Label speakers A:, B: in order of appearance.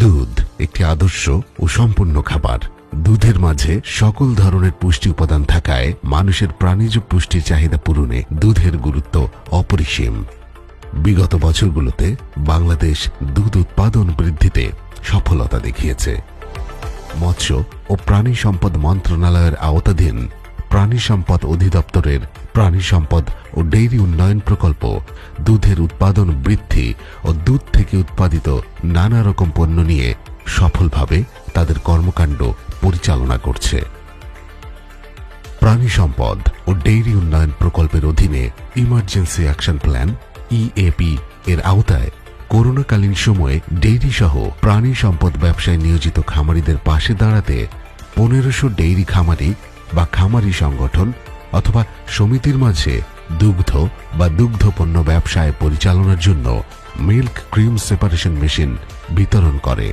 A: দুধ একটি আদর্শ ও সম্পূর্ণ খাবার। দুধের মাঝে সকল ধরনের পুষ্টি উপাদান থাকায় মানুষের প্রাণীজ পুষ্টির চাহিদা পূরণে দুধের গুরুত্ব অপরিসীম। বিগত বছরগুলোতে বাংলাদেশ দুধ উৎপাদন বৃদ্ধিতে সফলতা দেখিয়েছে। মৎস্য ও প্রাণী সম্পদ মন্ত্রণালয়ের আওতাধীন প্রাণী সম্পদ অধিদপ্তরের প্রাণী সম্পদ ও ডেইরি উন্নয়ন প্রকল্প, দুধের উৎপাদন বৃদ্ধি ও দুধ থেকে উৎপাদিত নানা রকম পণ্য নিয়ে সফলভাবে তাদের কর্মকাণ্ড পরিচালনা করছে। প্রাণী সম্পদ ও ডেইরি উন্নয়ন প্রকল্পের অধীনে ইমার্জেন্সি অ্যাকশন প্ল্যান ইএপি এর আওতায় করোনাকালীন সময়ে ডেইরি সহ প্রাণী সম্পদ ব্যবসায় নিয়োজিত খামারিদের পাশে দাঁড়াতে পনেরোশো ডেইরি খামারি বা খামারি সংগঠন অথবা সমিতির মাঝে দুগ্ধ বা দুগ্ধ পণ্য ব্যবসায় পরিচালনার জন্য মিল্ক ক্রিম সেপারেশন মেশিন বিতরণ করে।